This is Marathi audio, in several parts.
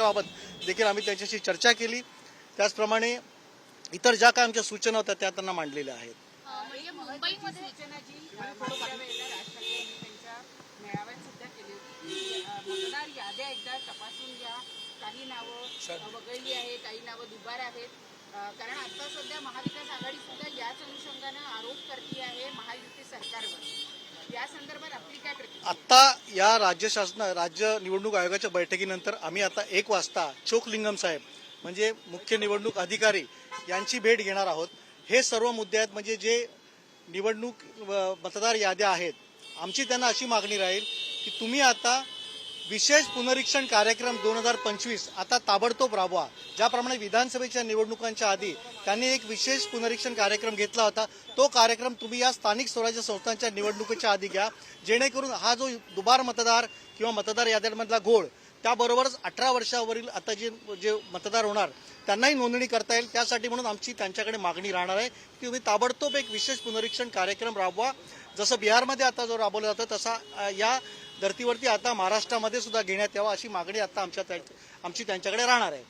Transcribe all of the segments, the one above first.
पत्रकाबाबत देखील आम्ही त्यांच्याशी चर्चा केली. त्याचप्रमाणे इतर ज्या काय आमच्या सूचना होत्या त्या त्यांना मांडलेल्या आहेत. म्हणजे काही नावं वगळली आहे काही नावं दुबार आहेत. कारण आता सध्या महाविकास आघाडी सुद्धा याच अनुषंगानं आरोप करते आहे महायुती सरकारवर या संदर्भात आपली काय प्रतिक्रिया आत्ता या राज्य शासन राज्य निवडणूक आयोगाच्या बैठकीनंतर आम्ही आता एक वाजता चोकलिंगम साहेब म्हणजे मुख्य निवडणूक अधिकारी यांची भेट घेणार आहोत. हे सर्व मुद्दे आहेत म्हणजे जे निवडणूक व मतदार याद्या आहेत आमची त्यांना अशी मागणी राहील की तुम्ही आता विशेष पुनरीक्षण कार्यक्रम दोन हजार पंचवीस आता ताबडतोब राबवा. ज्याप्रमाणे विधानसभेच्या निवडणुकांच्या आधी त्यांनी एक विशेष पुनरीक्षण कार्यक्रम घेतला होता. तो कार्यक्रम तुम्ही या स्थानिक स्वराज्य संस्थांच्या निवडणुकीच्या आधी घ्या. जेणेकरून हा जो दुबार मतदार किंवा मतदार याद्यांमधला घोळ त्याबरोबरच अठरा वर्षावरील आता जे जे मतदार होणार त्यांनाही नोंदणी करता येईल. त्यासाठी म्हणून आमची त्यांच्याकडे मागणी राहणार आहे की तुम्ही ताबडतोब एक विशेष पुनरीक्षण कार्यक्रम राबवा. जसं बिहारमध्ये आता जो राबवला जातो तसा या धर्तीवरती आता महाराष्ट्रामध्ये सुद्धा घेण्यात यावा अशी मागणी आता आमच्या आमची त्यांच्याकडे राहणार आहे.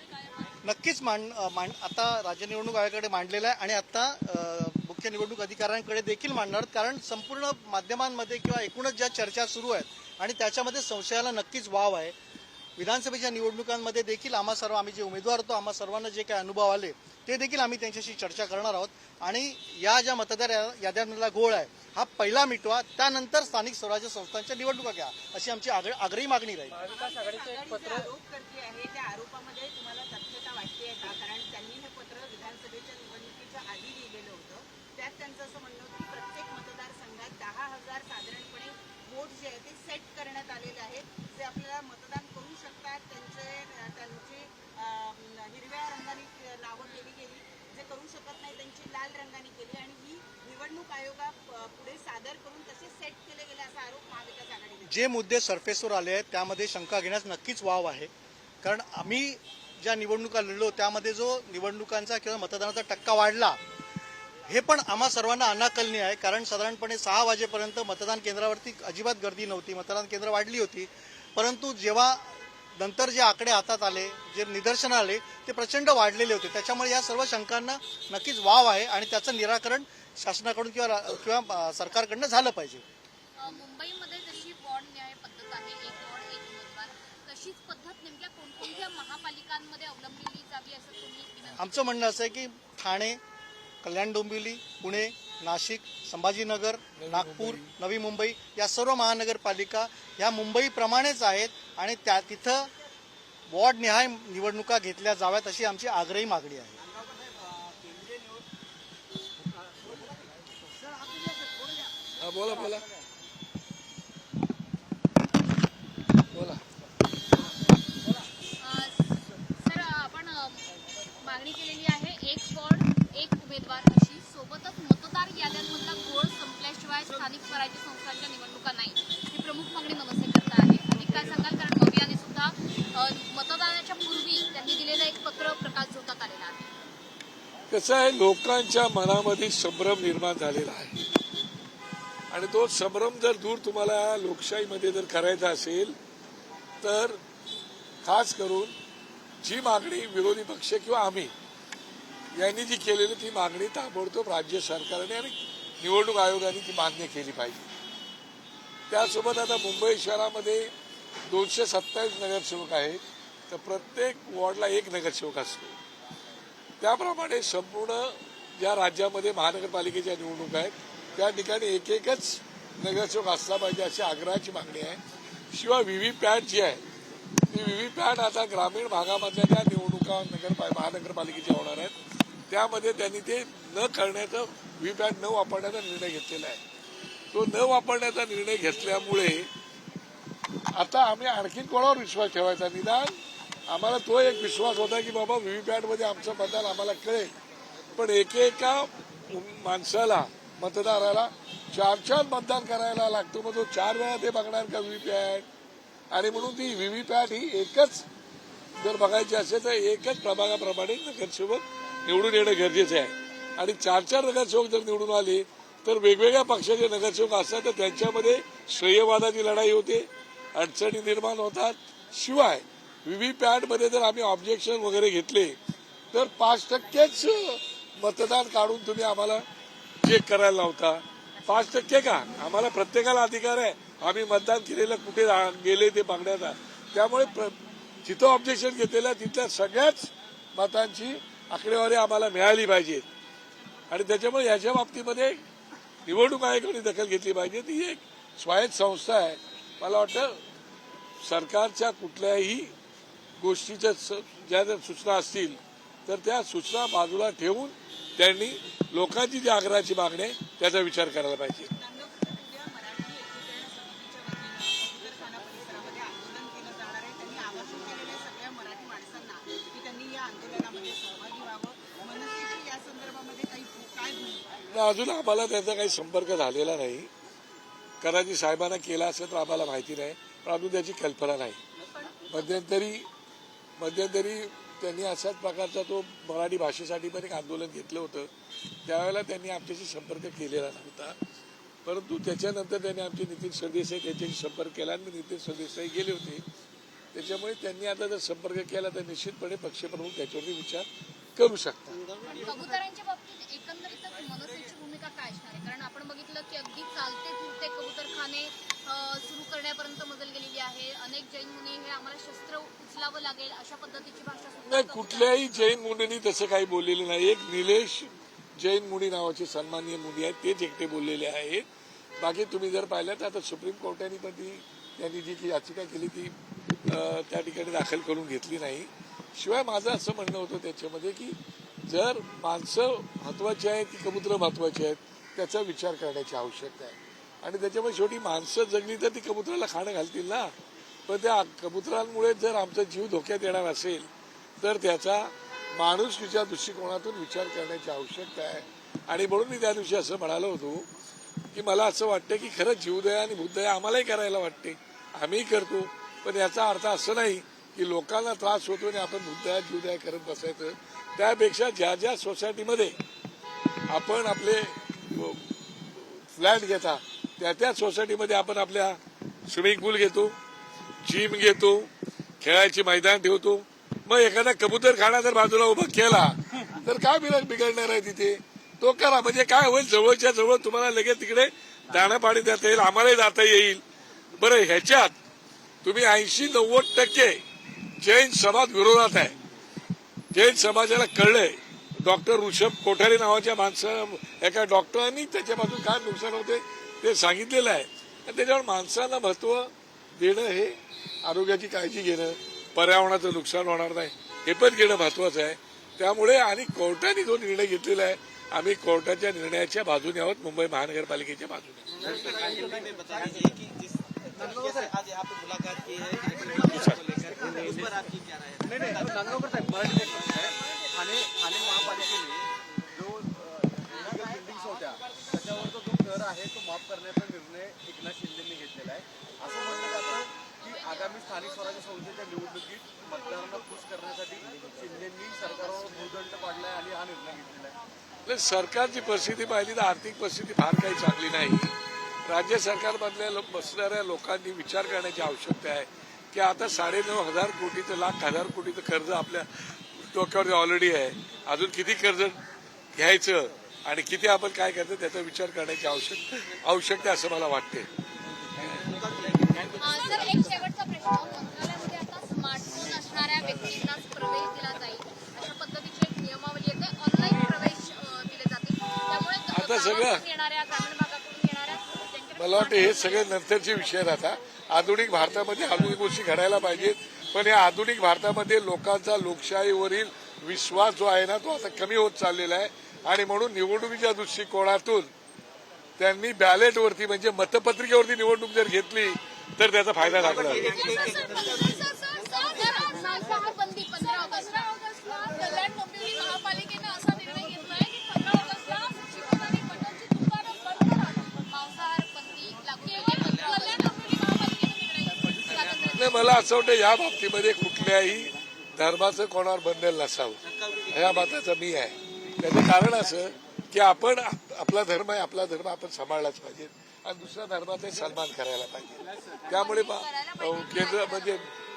हा नक्कीच मांड मांड आता राज्य निवडणूक आयोगाकडे मांडलेला आहे आणि आता मुख्य निवडणूक अधिकाऱ्यांकडे देखील मांडणार कारण संपूर्ण माध्यमांमध्ये किंवा एकूणच ज्या चर्चा सुरू आहेत आणि त्याच्यामध्ये संशयाला नक्कीच वाव आहे. विधानसभेच्या निवडणुकांमध्ये देखील आम्हा सर्व आम्ही जे उमेदवार होतो आम्हा सर्वांना जे काही अनुभव आले ते देखील आम्ही त्यांच्याशी चर्चा करणार आहोत. आणि या ज्या मतदार या- याद्यांमधला घोळ आहे हा पहिला मिटवा त्यानंतर स्थानिक स्वराज्य संस्थांच्या निवडणुका घ्या अशी आमची आग्र- आग्रही मागणी राहील. महाविकास आघाडी जे आरोप करते आहे त्या आरोपामध्ये तुम्हाला तथ्यता वाटते आहे का? कारण त्यांनी हे पत्र विधानसभेच्या निवडणुकीच्या आधी लिहिलेलं होतं त्यात त्यांचं असं म्हणणं होतं की प्रत्येक मतदारसंघात दहा हजार साधारणपणे वोट जे आहे ते सेट करण्यात आलेले आहेत जे आपल्याला मतदान करू शकतात त्यांचे त्यांची अं, हिरव्या रंगाने नावं केली गेली जे करू शकत नाही त्यांची लाल रंगाने केली आणि ही निवडणूक आयोगा प- पुढे सादर करून तसे सेट केले गेले असा आरोप महाविकास आघाडीने जे मुद्दे सरफेसवर आले आहेत त्यामध्ये शंका घेण्यास नक्कीच वाव आहे. कारण आम्ही ज्या निवडणुका लढलो त्यामध्ये जो निवडणुकांचा किंवा मतदानाचा टक्का वाढला हे पण आम्हा सर्वांना अनाकलनीय आहे. कारण साधारणपणे सहा वाजेपर्यंत मतदान केंद्रावरती अजिबात गर्दी नव्हती मतदान केंद्र वाढली होती. परंतु जेव्हा नंतर जे आकडे हातात आले जे निदर्शन आले ते प्रचंड वाढलेले होते. त्याच्यामुळे या सर्व शंकांना नक्कीच वाव आहे आणि त्याचं निराकरण शासनाकडून किंवा किंवा सरकारकडनं झालं पाहिजे. महापालिकांमध्ये अवलंबली जावी असं तुम्ही विनंती आमचं म्हणणं असं आहे की ठाणे कल्याण डोंबिवली पुणे नाशिक संभाजीनगर नागपूर नवी मुंबई या सर्व महानगरपालिका ह्या मुंबईप्रमाणेच आहेत आणि त्या तिथं वॉर्डनिहाय निवडणुका घेतल्या जाव्यात अशी आमची आग्रही मागणी आहे. हा बोला बोला बोला अं, सर आपण अं, मागणी केलेली आहे एक वॉर्ड एक उमेदवार अशी सोबतच मतदार याद्यांमधला घोळ संपल्याशिवाय स्थानिक स्वराज्य संस्थांच्या निवडणुका नाही ही प्रमुख मागणी मनसे करता आहे अधिक काय सांगाल कारण मग यांनी सुद्धा अं, मतदानाच्या पूर्वी त्यांनी दिलेलं एक पत्र प्रकाश झोतात आलेलं आहे कसं आहे लोकांच्या मनामध्ये संभ्रम निर्माण झालेला आहे. आणि तो संभ्रम जर दूर तुम्हाला लोकशाहीमध्ये जर करायचा असेल तर खास करून जी मागणी विरोधी पक्ष किंवा आम्ही यांनी जी केलेली ती मागणी ताबडतोब राज्य सरकारने आणि निवडणूक आयोगाने ती मान्य केली पाहिजे. त्यासोबत आता मुंबई शहरामध्ये दोनशे सत्तावीस नगरसेवक आहेत तर प्रत्येक वॉर्डला एक नगरसेवक असतो. त्याप्रमाणे संपूर्ण ज्या राज्यामध्ये महानगरपालिकेच्या निवडणूक आहेत त्या ठिकाणी एक एकच नगरसेवक असला पाहिजे अशी आग्रहाची मागणी आहे. शिवाय व्हीव्हीपॅट जी आहे ती व्हीव्हीपॅट आता ग्रामीण भागामधल्या ज्या निवडणुका नगर महानगरपालिकेच्या होणार आहेत त्यामध्ये त्यांनी ते न करण्याचा व्हीव्हीपॅट न वापरण्याचा निर्णय घेतलेला आहे. तो न वापरण्याचा निर्णय घेतल्यामुळे आता आम्ही आणखीन कोणावर विश्वास ठेवायचा? निदान आम्हाला तो एक विश्वास होता की बाबा व्हीव्हीपॅटमध्ये आमचं मतदान आम्हाला कळेल. पण एकेका माणसाला मतदाराला चार चार मतदान करायला लागतो. मग तो चार वेळा ते बघणार का व्हीव्हीपॅट? आणि म्हणून ती व्हीव्हीपॅट ही एकच जर बघायची असेल तर एकच प्रभागाप्रमाणे नगरसेवक निवडून येणं गरजेचं आहे. आणि चार चार नगरसेवक जर निवडून आले तर वेगवेगळ्या पक्षाचे नगरसेवक असतात तर त्यांच्यामध्ये श्रेयवादाची लढाई होते अडचणी निर्माण होतात. शिवाय व्हीव्हीपॅटमध्ये जर आम्ही ऑब्जेक्शन वगैरे घेतले तर पाच टक्केच मतदान काढून तुम्ही आम्हाला चेक करायला लावता. पाच टक्के का? आम्हाला प्रत्येकाला अधिकार आहे. आम्ही मतदान केलेलं कुठे गेले ते बघण्याचा त्यामुळे प्र- जिथं ऑब्जेक्शन घेतलेलं आहे तिथल्या सगळ्याच मतांची आकडेवारी आम्हाला मिळाली पाहिजे. आणि त्याच्यामुळे याच्या बाबतीमध्ये निवडणूक आयोगाने दखल घेतली पाहिजे. ती एक स्वायत्त संस्था आहे. मला वाटतं सरकारच्या कुठल्याही गोष्टीच्या स- ज्या जर सूचना असतील तर त्या सूचना बाजूला ठेवून त्यांनी लोकांची जी आग्रहाची मागणी आहे त्याचा विचार करायला पाहिजे. अजून आम्हाला त्याचा काही संपर्क झालेला नाही. कराजी साहेबांना केला असेल तर आम्हाला माहिती नाही पण अजून त्याची कल्पना नाही. मध्यंतरी मध्यंतरी त्यांनी अशाच प्रकारचा तो मराठी भाषेसाठी पण एक आंदोलन घेतलं होतं. त्यावेळेला त्यांनी आमच्याशी संपर्क केलेला नव्हता. परंतु त्याच्यानंतर त्यांनी आमचे नितीन सरदेसाई त्यांच्याशी संपर्क केला आणि नितीन सरदेसाई गेले होते. त्याच्यामुळे त्यांनी आता जर संपर्क केला तर निश्चितपणे पक्षप्रमुख त्याच्यावरती विचार करू शकतात. बघितलं की अगदी चालते फिरते कबुतरखाने सुरू करण्यापर्यंत मजल गेलेली आहे. अनेक जैन मुनी हे आम्हाला शस्त्र उचलावं लागेल अशा पद्धतीची भाषा सुद्धा नाही कुठल्याही जैन मुनींनी तसं काही बोललेलं नाही. एक निलेश जैन मुनी नावाचे सन्माननीय मुनी आहेत. तेच एकटे बोललेले आहेत. बाकी तुम्ही जर पाहिलं तर आता सुप्रीम कोर्टाने पण ती त्यांनी जी याचिका केली ती त्या ठिकाणी दाखल करून घेतली नाही. शिवाय माझं असं म्हणणं होतं त्याच्यामध्ये की जर माणसं महत्वाची आहेत की कबुतरं महत्वाची आहेत त्याचा विचार करण्याची आवश्यकता आहे. आणि त्याच्यामुळे शेवटी माणसं जगली तर ती कबुतराला खाणं घालतील ना? पण त्या कबुतरांमुळे जर आमचा जीव धोक्यात येणार असेल तर त्याचा माणुसकीच्या दृष्टिकोनातून विचार करण्याची आवश्यकता आहे. आणि म्हणून मी त्या दिवशी असं म्हणालो होतो की मला असं वाटतं की खरंच जीवदया आणि बुद्धदया आम्हालाही करायला वाटते. आम्हीही करतो पण याचा अर्थ असं नाही की लोकांना त्रास होतो आणि आपण बुद्धदया जीवदया करत बसायचं. त्यापेक्षा ज्या ज्या सोसायटीमध्ये आपण आपले फ्लॅट घेता. त्या त्या सोसायटीमध्ये आपण आपल्या स्विमिंग पूल घेतो जिम घेतो खेळायचे मैदान ठेवतो. मग एखादा कबूतर खाना जर बाजूला उभा केला तर काय बिघड बिघडणार आहे तिथे? तो करा. म्हणजे काय होईल? जवळच्या जवळ तुम्हाला लगेच तिकडे दाणं पाणी देता येईल आम्हालाही जाता येईल. बरं ह्याच्यात तुम्ही ऐंशी नव्वद टक्के जैन समाज विरोधात आहे. जैन समाजाला कळलंय. डॉक्टर ऋषभ कोठारे नावाच्या माणसं एका डॉक्टरांनी त्याच्यापासून काय नुकसान होते ते सांगितलेलं आहे. आणि त्याच्यावर माणसाला महत्त्व देणं हे आरोग्याची काळजी घेणं पर्यावरणाचं नुकसान होणार नाही हे पण घेणं महत्वाचं आहे. त्यामुळे आणि कोर्टाने जो निर्णय घेतलेला आहे आम्ही कोर्टाच्या निर्णयाच्या बाजूने आहोत मुंबई महानगरपालिकेच्या बाजूने. ठाणे ठाणे महापालिकेने जो बिल्डिंग्स होत्या त्याच्यावरचा जो कर आहे तो माफ करण्याचा निर्णय एकनाथ शिंदेंनी घेतलेला आहे. असं म्हटलं जातं की आगामी स्थानिक स्वराज्य संस्थेच्या निवडणुकीत मतदारांना खुश करण्यासाठी शिंदेंनी सरकारवर भूदंड पाडलाय आणि हा निर्णय घेतलेला आहे. सरकारची परिस्थिती पाहिली तर आर्थिक परिस्थिती फार काही चांगली नाही. राज्य सरकारमधल्या लो- बसणाऱ्या लोकांनी विचार करण्याची आवश्यकता आहे. की आता साडेनऊ हजार कोटीचं लाख हजार कोटीचं कर्ज आपल्या डोक्यावर ऑलरेडी आहे. अजून किती कर्ज घ्यायचं आणि किती आपण काय करायचं त्याचा विचार करण्याची आवश्यक आवश्यकता असं मला वाटते आता सगळं- मला वाटतं हे सगळे नंतरचे विषय आहेत आता. आधुनिक भारतामध्ये आधुनिक गोष्टी घडायला पाहिजेत. पण या आधुनिक भारतामध्ये लोकांचा लोकशाहीवरील विश्वास जो आहे ना तो आता कमी होत चाललेला आहे. आणि म्हणून निवडणुकीच्या दृष्टिकोनातून त्यांनी बॅलेटवरती म्हणजे मतपत्रिकेवरती निवडणूक जर घेतली तर त्याचा फायदा लागला असं वाटतं या बाबतीमध्ये कुठल्याही धर्माचं कोणावर बंधन नसावं. या मताचं मी आहे. त्याचं कारण असं की आपण आपला धर्म आहे आपला धर्म आपण सांभाळलाच पाहिजे आणि दुसऱ्या धर्माचा सन्मान करायला पाहिजे. त्यामुळे मग, केंद्र म्हणजे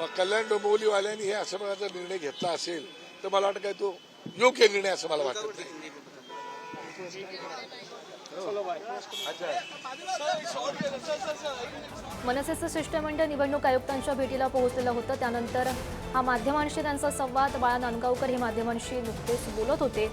मग कल्याण डोंबिवलीवाल्यांनी हे असं प्रकारचा निर्णय घेतला असेल तर मला वाटतं काय तो योग्य निर्णय असं मला वाटत नाही. मनसेचं शिष्टमंडळ निवडणूक आयुक्तांच्या भेटीला पोहोचलेलं होतं. त्यानंतर हा माध्यमांशी त्यांचा संवाद. बाळा नांदगावकर हे माध्यमांशी नुकतेच बोलत होते.